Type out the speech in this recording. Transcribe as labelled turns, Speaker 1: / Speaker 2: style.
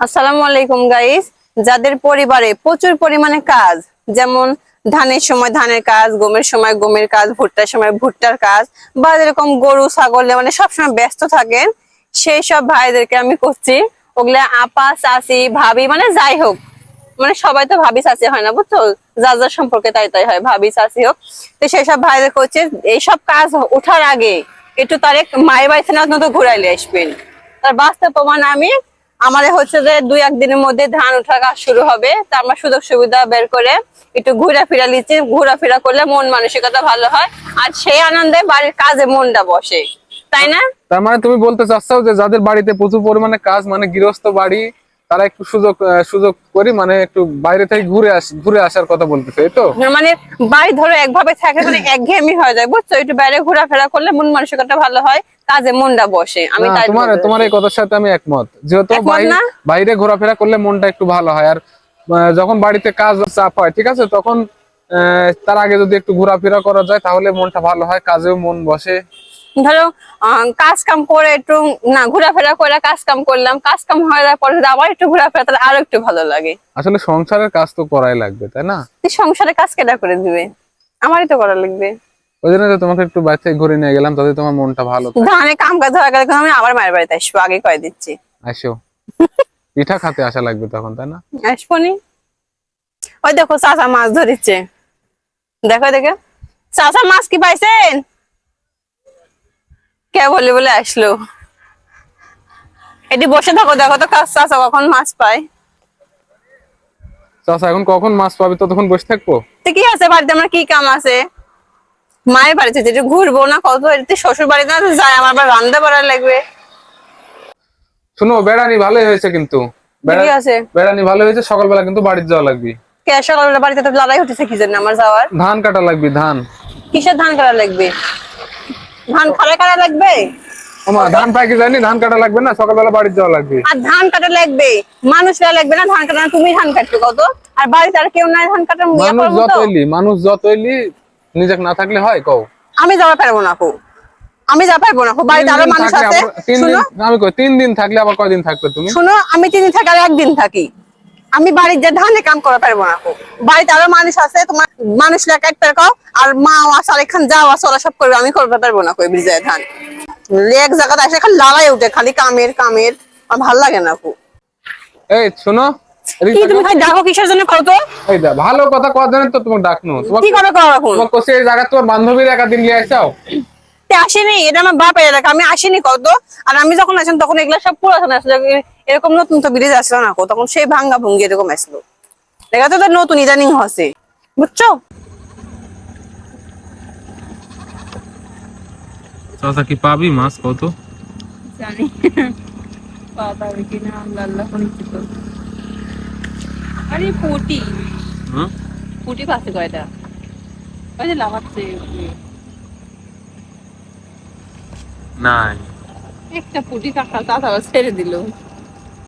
Speaker 1: আসসালামু আলাইকুম গাইস যাদের পরিবারে প্রচুর পরিমাণে কাজ, যেমন ধানের সময় ধানের কাজ, গমের সময় গমের কাজ, ভুট্টার সময় ভুট্টার কাজ, বা যেরকম গরু, ছাগল মানে সবসময় ব্যস্ত থাকেন, সেই সব ভাইদেরকে আমি করছি। ওগুলা আপা, চাচি, ভাবি মানে যাই হোক মানে সবাই তো ভাবি, চাচি হয় না, বুঝছ? যার যার সম্পর্কে তাই তাই হয়, ভাবি, চাচি হোক। তো সেই সব ভাইদের করছে এইসব কাজ ওঠার আগে একটু তার এক মায়ের বাড়িতে না ঘুরাইলে আসবেন। তার বাস্তব প্রমাণ আমি আমাদের হচ্ছে যে দুই একদিনের মধ্যে ধান ওঠার কাজ শুরু হবে, তা আমরা সুযোগ সুবিধা বের করে একটু ঘোরাফেরা নিচ্ছি, ঘোরাফেরা করলে মন মানসিকতা ভালো হয়, আর সেই আনন্দে বাড়ির কাজে মনটা বসে, তাই না?
Speaker 2: তার মানে তুমি বলতে চাচ্ছ যে যাদের বাড়িতে প্রচুর পরিমাণে কাজ মানে গৃহস্থ বাড়ি তারা একটু সুযোগ সুযোগ করি মানে একটু বাইরে থেকে ঘুরে আস ঘুরে আসার কথা বলতেছে তো?
Speaker 1: মানে বাড়ি ধরো একভাবে থাকে মানে একঘেয়েমি হয়ে যায় বুঝছ? একটু বাইরে ঘোরাফেরা করলে মন মানসিকতা ভালো হয় কাজে মনটা বসে আমি
Speaker 2: তোমার তোমার এই কথার সাথে আমি একমত। যেহেতু বাইরে ঘোরাফেরা করলে মনটা একটু ভালো হয় আর যখন বাড়িতে কাজ চাপ হয় ঠিক আছে? তখন আহ, তার আগে যদি একটু ঘোরাফেরা করা যায় তাহলে মনটা ভালো হয় কাজেও মন বসে।
Speaker 1: ধরো কাজ কাম করে একটু না ঘোরাফেরা করে কাজ কাম করলাম কাজ কাম হয়ে যাওয়ার পরে আবার একটু ঘোরাফেরা তাহলে আরও একটু ভালো লাগে।
Speaker 2: আসলে সংসারের কাজ তো করাই লাগবে তাই না?
Speaker 1: তুই সংসারে কাজ কেটা করে দিবে? আমারই তো করা লাগবে।
Speaker 2: ওই জন্য তো তোমাকে একটু বাইরে থেকে ঘুরে নিয়ে গেলাম তাতে তোমার মনটা ভালো।
Speaker 1: ধানে কাম কাজ হয়ে গেলে আমি আবার মায়ের বাড়িতে আসব আগে কয়ে দিচ্ছি।
Speaker 2: আসো। পিঠা খাতে আসা লাগবে তখন তাই না?
Speaker 1: আসবনি? ওই দেখো চাচা মাছ দেখো দেখো। চাচা মাছ কি পাইছেন? কে বলে বলে আসলো? এটি বসে থাকো দেখো তো কাজ চাচা কখন মাছ পায়।
Speaker 2: চাষা এখন কখন মাছ পাবে ততক্ষণ বসে থাকব?
Speaker 1: তো কি আছে বাড়িতে? আমার কি কাম আছে? মায়ের বাড়িতে যেটা ঘুরবো না কত এতে শ্বশুর বাড়িতে না যাই আমার আবার রান্না বাড়া লাগবে।
Speaker 2: শুনো বেড়ানি ভালোই হয়েছে কিন্তু।
Speaker 1: ঠিক আছে?
Speaker 2: বেড়ানি ভালো হয়েছে সকালবেলা কিন্তু বাড়িতে যাওয়া লাগবে।
Speaker 1: কে সকালবেলা বাড়িতে তো লড়াই হতেছে কি জন্য আমার যাওয়ার?
Speaker 2: ধান কাটা লাগবে ধান।
Speaker 1: কিসের ধান কাটা লাগবে? ধান খাড়া লাগবে?
Speaker 2: ওমা ধান পাইকে যায়নি ধান কাটা লাগবে না? সকালবেলা বাড়িতে যাওয়া লাগবে।
Speaker 1: আর ধান কাটা লাগবে। মানুষরা লাগবে না ধান কাটা তুমি ধান কাটবে কত? আর বাড়িতে আর কেউ নাই ধান কাটার ইয়ে
Speaker 2: মানুষ
Speaker 1: করব
Speaker 2: যত
Speaker 1: তো?
Speaker 2: এলি মানুষ যত এলি নিজেকে না থাকলে হয়? কও।
Speaker 1: আমি যাওয়া পারব না কো আমি যা পারব না বাড়িতে
Speaker 2: আরও
Speaker 1: মানুষ আছে। শুনো।
Speaker 2: আমি কই তিন দিন থাকলে আবার কয়দিন থাকবে তুমি?
Speaker 1: শুনো আমি তিন দিন থাকি আর একদিন থাকি। আমি বাড়ির যে ধানে কাম করা পারব না। বাড়িতে আরও মানুষ আছে তোমার মানুষ লেখা একটা কাও আর মা আছে আর এখান যাওয়া ওরা সব করবে আমি করতে পারব না কই বিজয় ধান। এক জায়গাতে এসে খালি লড়াই উঠে খালি কামের কামের আমার ভালো লাগে না কো
Speaker 2: এই শোনো
Speaker 1: কি তুমি খালি ডাকো কিসের জন্য করো তো?
Speaker 2: এই দা ভালো কথা কওয়ার জন্য তো তোমাকে ডাকনো। তোমাকে
Speaker 1: কি করো করো এখন?
Speaker 2: তোমার কোসে এই জায়গা তোমার বান্ধবীর একা দিন নিয়ে আসাও?
Speaker 1: আসেনি এটা আমার বাপের এলাকা আমি আসিনি কত আর আমি যখন আসেন তখন এগুলা সব পুরাতন আসলো এরকম নতুন তো ব্রিজ আসলো না তখন সেই ভাঙ্গা ভঙ্গি এরকম আসলো। দেখা তো নতুন ইদানিং হসে। বুঝছ?
Speaker 2: চাচা কি পাবি মাছ কত?
Speaker 1: জানি। কিনা আল্লাহ পরিচিত আরে পুটি।
Speaker 2: হ্যাঁ
Speaker 1: পুটি পাশে কয়টা? ওই যে লাগাচ্ছে
Speaker 2: নাই।
Speaker 1: একটা পুটি কাকা চাচা ছেড়ে দিল।